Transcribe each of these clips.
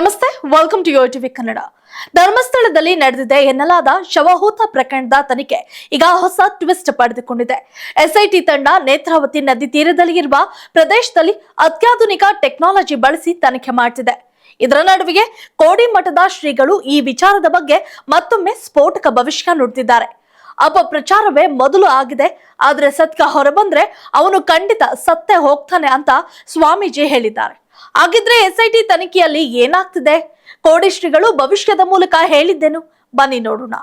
ನಮಸ್ತೆ welcome to TV Kannada ಧರ್ಮಸ್ಥಳದಲ್ಲಿ ನಡೆದಿದೆ ಎನ್ನಲಾದ ಶವಹೂತ ಪ್ರಕರಣದ ತನಿಖೆ. ಈಗ ಹೊಸ ಟ್ವಿಸ್ಟ್ ಪಡೆದುಕೊಂಡಿದೆ. ಎಸ್ಐಟಿ ತಂಡ ನೇತ್ರಾವತಿ ನದಿ ತೀರದಲ್ಲಿ ಇರುವ ಪ್ರದೇಶದಲ್ಲಿ ಅತ್ಯಾಧುನಿಕ ಟೆಕ್ನಾಲಜಿ ಬಳಸಿ ತನಿಖೆ ಮಾಡ್ತಿದೆ. ಇದರ ನಡುವೆಗೆ ಕೋಡಿಮಠದ ಶ್ರೀಗಳು ಈ ವಿಚಾರದ ಬಗ್ಗೆ ಮತ್ತೊಮ್ಮೆ ಸ್ಫೋಟಕ ಭವಿಷ್ಯ ನುಡಿದಿದ್ದಾರೆ. ಅಪಪ್ರಚಾರವೇ ಮೊದಲು ಆಗಿದೆ, ಆದ್ರೆ ಸತ್ಯ ಹೊರಬಂದ್ರೆ ಅವನು ಖಂಡಿತ ಸತ್ತೇ ಹೋಗ್ತಾನೆ ಅಂತ ಸ್ವಾಮೀಜಿ ಹೇಳಿದ್ದಾರೆ. ಹಾಗಿದ್ರೆ ಎಸ್ಐಟಿ ತನಿಖೆಯಲ್ಲಿ ಏನಾಗ್ತಿದೆ? ಕೋಡಿಶ್ರೀಗಳು ಭವಿಷ್ಯದ ಮೂಲಕ ಹೇಳಿದ್ದೇನು? ಬನ್ನಿ ನೋಡೋಣ.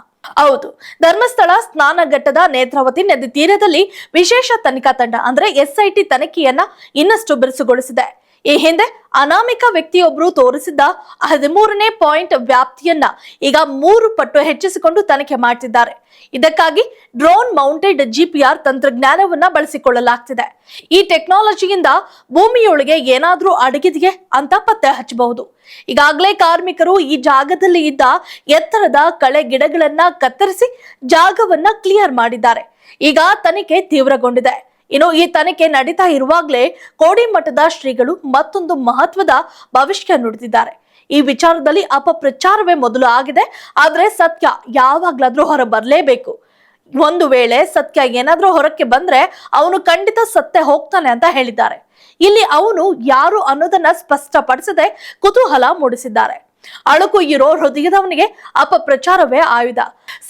ಹೌದು, ಧರ್ಮಸ್ಥಳ ಸ್ನಾನಘಟ್ಟದ ನೇತ್ರಾವತಿ ನದಿ ತೀರದಲ್ಲಿ ವಿಶೇಷ ತನಿಖಾ ತಂಡ ಅಂದ್ರೆ ಎಸ್ಐಟಿ ತನಿಖೆಯನ್ನ ಇನ್ನಷ್ಟು ಬಿರುಸುಗೊಳಿಸಿದೆ. ಈ ಹಿಂದೆ ಅನಾಮಿಕ ವ್ಯಕ್ತಿಯೊಬ್ಬರು ತೋರಿಸಿದ್ದ ಹದಿಮೂರನೇ ಪಾಯಿಂಟ್ ವ್ಯಾಪ್ತಿಯನ್ನ ಈಗ ಮೂರು ಪಟ್ಟು ಹೆಚ್ಚಿಸಿಕೊಂಡು ತನಿಖೆ ಮಾಡ್ತಿದ್ದಾರೆ. ಇದಕ್ಕಾಗಿ ಡ್ರೋನ್ ಮೌಂಟೆಡ್ ಜಿಪಿಆರ್ ತಂತ್ರಜ್ಞಾನವನ್ನ ಬಳಸಿಕೊಳ್ಳಲಾಗ್ತಿದೆ. ಈ ಟೆಕ್ನಾಲಜಿಯಿಂದ ಭೂಮಿಯೊಳಗೆ ಏನಾದ್ರೂ ಅಡಗಿದೆಯೇ ಅಂತ ಪತ್ತೆ ಹಚ್ಚಬಹುದು. ಈಗಾಗಲೇ ಕಾರ್ಮಿಕರು ಈ ಜಾಗದಲ್ಲಿ ಇದ್ದ ಎತ್ತರದ ಕಳೆ ಗಿಡಗಳನ್ನ ಕತ್ತರಿಸಿ ಜಾಗವನ್ನ ಕ್ಲಿಯರ್ ಮಾಡಿದ್ದಾರೆ. ಈಗ ತನಿಖೆ ತೀವ್ರಗೊಂಡಿದೆ. ಇನ್ನು ಈ ತನಿಖೆ ನಡೀತಾ ಇರುವಾಗಲೇ ಕೋಡಿಮಠದ ಶ್ರೀಗಳು ಮತ್ತೊಂದು ಮಹತ್ವದ ಭವಿಷ್ಯ ನುಡಿದಿದ್ದಾರೆ. ಈ ವಿಚಾರದಲ್ಲಿ ಅಪಪ್ರಚಾರವೇ ಮೊದಲು ಆಗಿದೆ. ಆದ್ರೆ ಸತ್ಯ ಯಾವಾಗ್ಲಾದ್ರೂ ಹೊರ ಬರಲೇಬೇಕು ಒಂದು ವೇಳೆ ಸತ್ಯ ಏನಾದ್ರೂ ಹೊರಕ್ಕೆ ಬಂದ್ರೆ ಅವನು ಖಂಡಿತ ಸತ್ಯ ಹೋಗ್ತಾನೆ ಅಂತ ಹೇಳಿದ್ದಾರೆ. ಇಲ್ಲಿ ಅವನು ಯಾರು ಅನ್ನೋದನ್ನ ಸ್ಪಷ್ಟಪಡಿಸದೆ ಕುತೂಹಲ ಮೂಡಿಸಿದ್ದಾರೆ. ಅಳುಕು ಇರೋ ಹೃದಯದವನಿಗೆ ಅಪಪ್ರಚಾರವೇ ಆಯುಧ.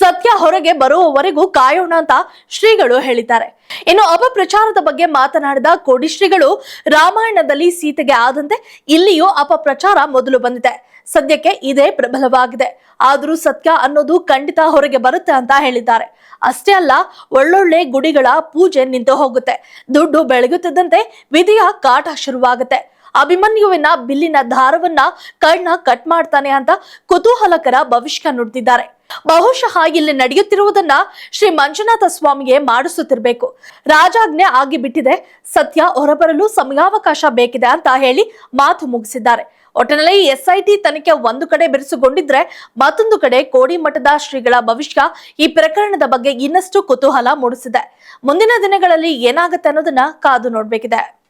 ಸತ್ಯ ಹೊರಗೆ ಬರುವವರೆಗೂ ಕಾಯೋಣ ಅಂತ ಶ್ರೀಗಳು ಹೇಳಿದ್ದಾರೆ. ಇನ್ನು ಅಪಪ್ರಚಾರದ ಬಗ್ಗೆ ಮಾತನಾಡಿದ ಕೋಡಿ ಶ್ರೀಗಳು, ರಾಮಾಯಣದಲ್ಲಿ ಸೀತೆಗೆ ಆದಂತೆ ಇಲ್ಲಿಯೂ ಅಪಪ್ರಚಾರ ಮೊದಲು ಬಂದಿದೆ. ಸದ್ಯಕ್ಕೆ ಇದೇ ಪ್ರಬಲವಾಗಿದೆ. ಆದರೂ ಸತ್ಯ ಅನ್ನೋದು ಖಂಡಿತ ಹೊರಗೆ ಬರುತ್ತೆ ಅಂತ ಹೇಳಿದ್ದಾರೆ. ಅಷ್ಟೇ ಅಲ್ಲ, ಒಳ್ಳೊಳ್ಳೆ ಗುಡಿಗಳ ಪೂಜೆ ನಿಂತು ಹೋಗುತ್ತೆ. ದುಡ್ಡು ಬೆಳಗುತ್ತಿದ್ದಂತೆ ವಿಧಿಯ ಕಾಟ ಶುರುವಾಗುತ್ತೆ. ಅಭಿಮನ್ಯುವಿನ ಬಿಲ್ಲಿನ ದಾರವನ್ನ ಕಣ್ಣ ಕಟ್ ಮಾಡ್ತಾನೆ ಅಂತ ಕುತೂಹಲಕರ ಭವಿಷ್ಯ ನುಡಿದಿದ್ದಾರೆ. ಬಹುಶಃ ಇಲ್ಲಿ ನಡೆಯುತ್ತಿರುವುದನ್ನ ಶ್ರೀ ಮಂಜುನಾಥ ಸ್ವಾಮಿಗೆ ಮಾಡಿಸುತ್ತಿರ್ಬೇಕು. ರಾಜಾಜ್ಞೆ ಆಗಿ ಬಿಟ್ಟಿದೆ ಸತ್ಯ ಹೊರಬರಲು ಸಮಯಾವಕಾಶ ಬೇಕಿದೆ ಅಂತ ಹೇಳಿ ಮಾತು ಮುಗಿಸಿದ್ದಾರೆ. ಒಟ್ಟಿನಲ್ಲಿ ಎಸ್ಐಟಿ ತನಿಖೆ ಒಂದು ಕಡೆ ಬಿರುಸುಗೊಂಡಿದ್ರೆ ಮತ್ತೊಂದು ಕಡೆ ಕೋಡಿಮಠದ ಶ್ರೀಗಳ ಭವಿಷ್ಯ ಈ ಪ್ರಕರಣದ ಬಗ್ಗೆ ಇನ್ನಷ್ಟು ಕುತೂಹಲ ಮೂಡಿಸಿದೆ. ಮುಂದಿನ ದಿನಗಳಲ್ಲಿ ಏನಾಗುತ್ತೆ ಅನ್ನೋದನ್ನ ಕಾದು ನೋಡ್ಬೇಕಿದೆ.